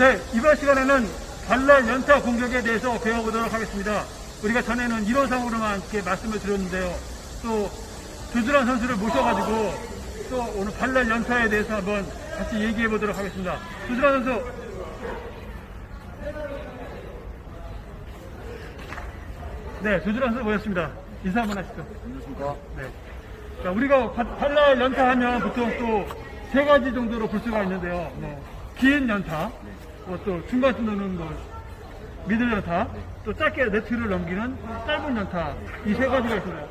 네, 이번 시간에는 발랄 연타 공격에 대해서 배워보도록 하겠습니다. 우리가 전에는 1호상으로만 이렇게 말씀을 드렸는데요. 또 조준환 선수를 모셔가지고 또 오늘 발랄 연타에 대해서 한번 같이 얘기해 보도록 하겠습니다. 조준환 선수. 네, 조준환 선수 모셨습니다. 인사 한번 하시죠. 안녕하십니까. 네. 자, 우리가 바- 발랄 연타하면 보통 또 세 가지 정도로 볼 수가 있는데요. 뭐, 긴 연타, 뭐또 중간 정도는 뭐, 미들 연타, 또 짧게 네트를 넘기는 짧은 연타, 이 세 가지가 있습니다.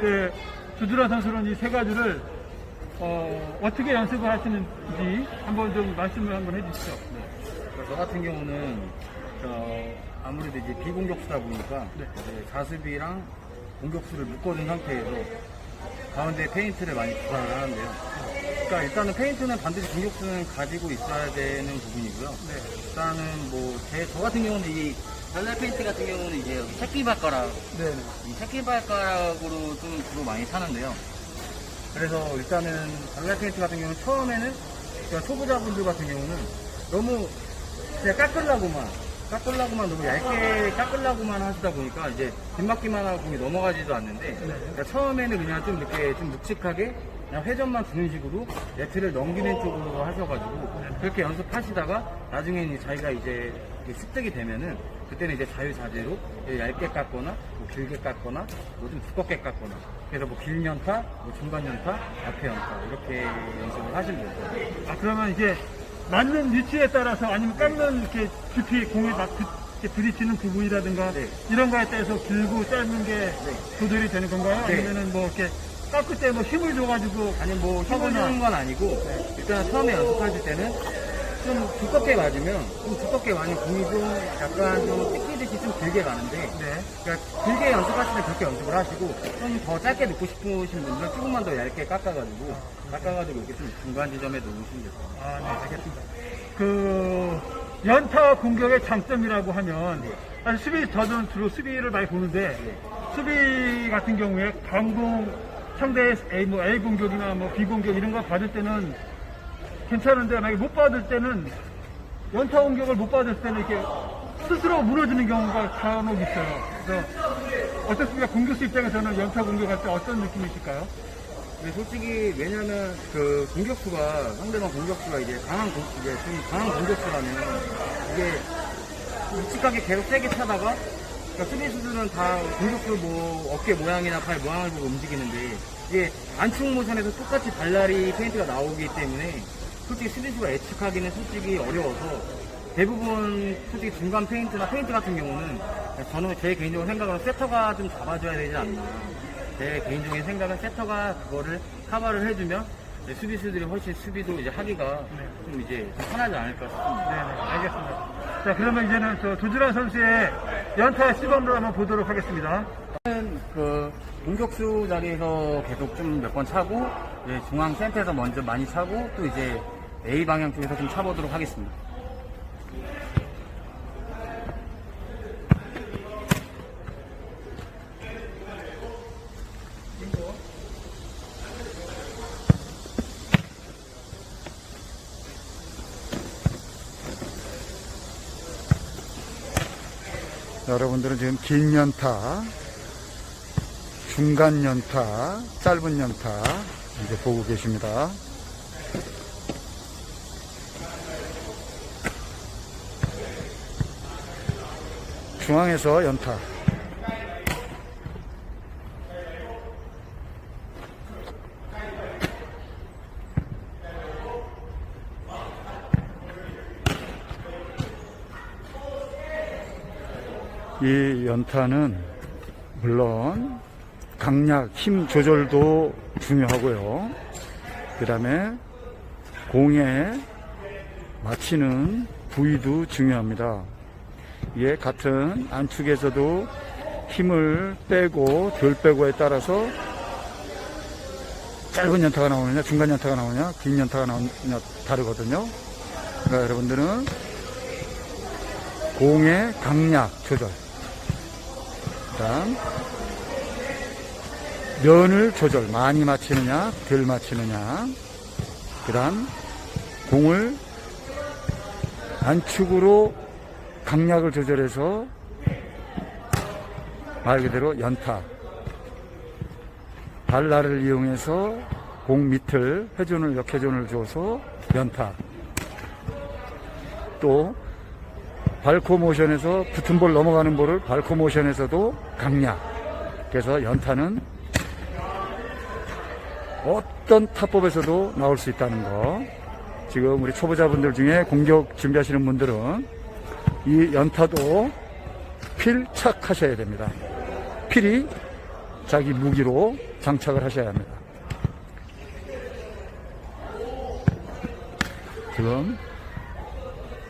네, 조주라 선수는 이 세 가지를, 어, 어떻게 연습을 하시는지 한번 좀 말씀을 한번 해주시죠. 그저 같은 경우는 저 아무래도 이제 비공격수다 보니까 네. 이제 자습이랑 공격수를 묶어둔 상태에서 가운데 페인트를 많이 구사를 하는데요. 그러니까 일단은 페인트는 반드시 공격수는 가지고 있어야 되는 부분이고요. 네. 일단은 뭐 제 저 같은 경우는 이 발랄 페인트 같은 경우는 이제 여기 새끼 발가락 네. 이 새끼 발가락으로 좀 주로 많이 사는데요. 그래서 일단은 발랄 페인트 같은 경우는 처음에는 그러니까 초보자분들 같은 경우는 너무 그냥 깎으려고만 깎으려고만 너무 얇게 깎으려고만 하시다 보니까 이제 빗맞기만 하고 넘어가지도 않는데 그러니까 처음에는 그냥 좀 이렇게 좀 묵직하게 그냥 회전만 주는 식으로 네트를 넘기는 쪽으로 하셔가지고 그렇게 연습하시다가 나중에는 자기가 이제 습득이 되면은 그때는 이제 자유자재로 얇게 깎거나 뭐 길게 깎거나 뭐 좀 두껍게 깎거나 그래서 뭐 길연타, 뭐 중간연타, 앞에 연타 이렇게 연습을 하시면 돼요. 아, 그러면 이제 맞는 위치에 따라서 아니면 깎는 이렇게 깊이 공에 막 부- 이렇게 부딪히는 부분이라든가 네. 이런 거에 따라서 길고 짧은 게 조절이 되는 건가요? 네. 아니면은 뭐 이렇게 깎을 때 뭐 힘을 줘가지고 아니 뭐 힘을. 주는 건 아니고 일단 처음에 연습하실 때는 좀 두껍게 맞으면 좀 두껍게 맞으면 공이 좀 약간 좀 찢기듯이 좀 길게 가는데 네. 그러니까 길게 연습하실 때 그렇게 연습을 하시고 좀 더 짧게 넣고 싶으신 분들은 조금만 더 얇게 깎아가지고 깎아가지고 이렇게 좀 중간 지점에 놓으시면 돼요. 아, 네, 알겠습니다. 그 연타 공격의 장점이라고 하면 사실 수비 저는 주로 수비를 많이 보는데 수비 같은 경우에 강공 상대 A 뭐 A 공격이나 뭐 B 공격 이런 거 받을 때는 괜찮은데 만약에 못 받을 때는 연타 공격을 못 받을 때는 이렇게 스스로 무너지는 경우가 간혹 있어요. 그래서 어떻습니까? 공격수 입장에서는 연타 공격할 때 어떤 느낌이실까요? 근데 솔직히 왜냐면 그 공격수가 상대방 공격수가 이제 강한 공 이제 좀 강한 공격수라면 이게 묵직하게 계속 세게 차다가 그러니까 수비수들은 다 공격수 뭐 어깨 모양이나 팔 모양을 보고 움직이는데 이게 안축 모션에서 똑같이 발라리 페인트가 나오기 때문에 솔직히 수비수가 예측하기는 솔직히 어려워서 대부분 솔직히 중간 페인트나 페인트 같은 경우는 저는 제 개인적으로 생각으로 세터가 좀 잡아줘야 되지 않나 제 개인적인 생각은 세터가 그거를 커버를 해주면 수비수들이 훨씬 수비도 이제 하기가 좀 이제 좀 편하지 않을까 싶습니다. 네, 알겠습니다. 자, 그러면 이제는 저 조준환 선수의 연타 시범을 한번 보도록 하겠습니다. 그 공격수 자리에서 계속 좀 몇 번 차고 중앙 센터에서 먼저 많이 차고 또 이제 A 방향 쪽에서 좀 차보도록 하겠습니다. 여러분들은 지금 긴 연타, 중간 연타, 짧은 연타 이제 보고 계십니다. 중앙에서 연타. 이 연타는 물론 강약, 힘 조절도 중요하고요. 그 다음에 공에 맞히는 부위도 중요합니다. 이에 같은 안축에서도 힘을 빼고 덜 빼고에 따라서 짧은 연타가 나오느냐, 중간 연타가 나오느냐, 긴 연타가 나오느냐 다르거든요. 그러니까 여러분들은 공의 강약 조절, 그다음 면을 조절 많이 맞히느냐 덜 맞히느냐 그 다음 공을 안축으로 강약을 조절해서 말 그대로 연타. 발날을 이용해서 공 밑을 회전을 역회전을 줘서 연타. 또 발코 모션에서 붙은 볼 넘어가는 볼을 발코 모션에서도 강약. 그래서 연타는 어떤 타법에서도 나올 수 있다는 거. 지금 우리 초보자분들 중에 공격 준비하시는 분들은 이 연타도 필착 하셔야 됩니다. 필히 자기 무기로 장착을 하셔야 합니다. 지금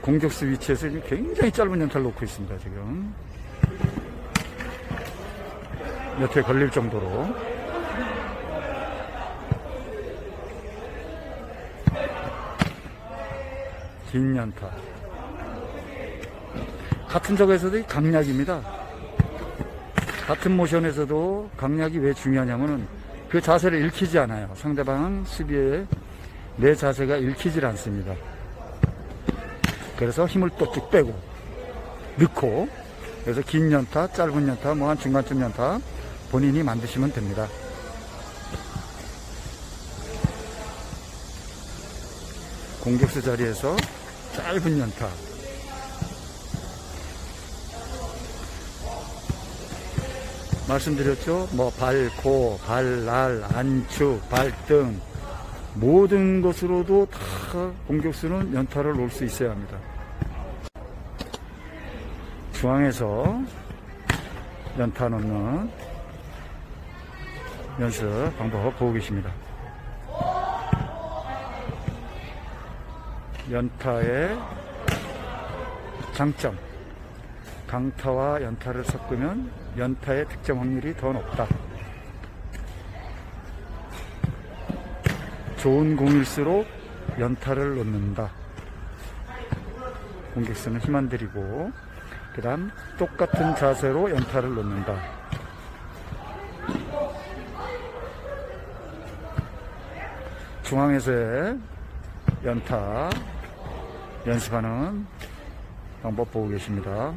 공격수 위치에서 굉장히 짧은 연타를 놓고 있습니다. 지금 몇 회 걸릴 정도로 긴 연타 같은 적에서도 이 강약입니다. 같은 모션에서도 강약이 왜 중요하냐면은 그 자세를 읽히지 않아요. 상대방 수비에 내 자세가 읽히질 않습니다. 그래서 힘을 또 쭉 빼고 넣고 그래서 긴 연타, 짧은 연타, 뭐 한 중간쯤 연타 본인이 만드시면 됩니다. 공격수 자리에서 짧은 연타 말씀드렸죠. 뭐 발 코, 발 날, 안축, 발등 모든 것으로도 다 공격수는 연타를 놓을 수 있어야 합니다. 중앙에서 연타 놓는 연습 방법 보고 계십니다. 연타의 장점. 강타와 연타를 섞으면 연타의 득점 확률이 더 높다. 좋은 공일수록 연타를 놓는다. 공격수는 힘 안 들이고, 그 다음 똑같은 자세로 연타를 놓는다. 중앙에서의 연타 연습하는 방법 보고 계십니다.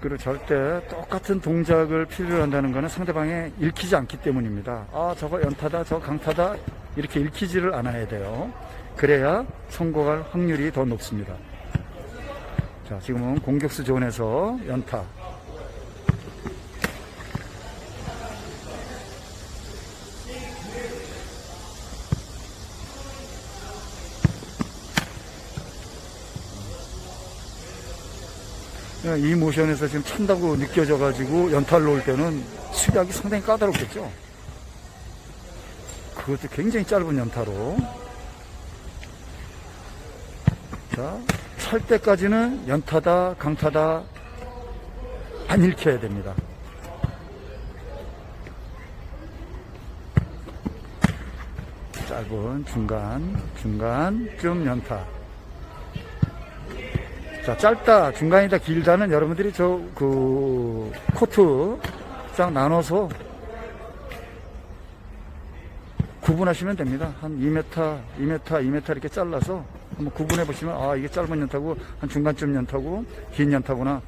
그리고 절대 똑같은 동작을 필요로 한다는 것은 상대방에 읽히지 않기 때문입니다. 아, 저거 연타다, 저거 강타다, 이렇게 읽히지를 않아야 돼요. 그래야 성공할 확률이 더 높습니다. 자, 지금은 공격수 존에서 연타. 이 모션에서 지금 찬다고 느껴져가지고 연타를 놓을 때는 수비하기 상당히 까다롭겠죠. 그것도 굉장히 짧은 연타로. 자, 찰 때까지는 연타다, 강타다 안 읽혀야 됩니다. 짧은 중간, 중간쯤 연타. 자, 짧다, 중간이다, 길다는 여러분들이 저, 그, 코트 쫙 나눠서 구분하시면 됩니다. 한 2m, 2m, 2m 이렇게 잘라서 한번 구분해 보시면, 아, 이게 짧은 연타고, 한 중간쯤 연타고, 긴 연타구나.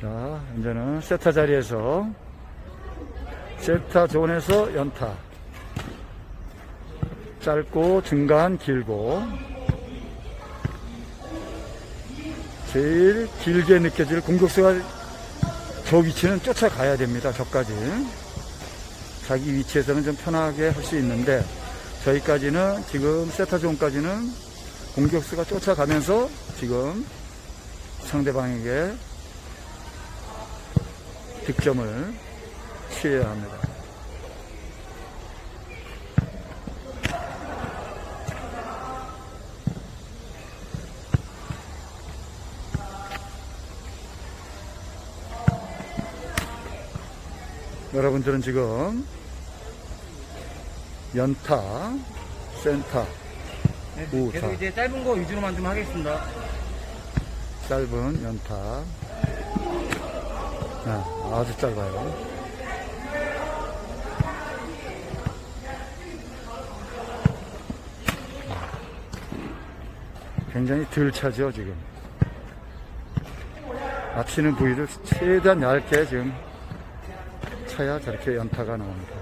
자, 이제는 세타 자리에서 세타 존에서 연타. 짧고 중간 길고 제일 길게 느껴질 공격수가 저 위치는 쫓아가야 됩니다. 저까지. 자기 위치에서는 좀 편하게 할 수 있는데 저희까지는 지금 세타 존까지는 공격수가 쫓아가면서 지금 상대방에게 득점을 취해야 합니다. 여러분들은 지금 연타, 센터, 네, 오, 계속 자. 이제 짧은 거 위주로만 좀 하겠습니다. 짧은 연타. 네, 아주 짧아요. 굉장히 덜 차죠, 지금. 맞히는 부위를 최대한 얇게 지금 차야 저렇게 연타가 나옵니다.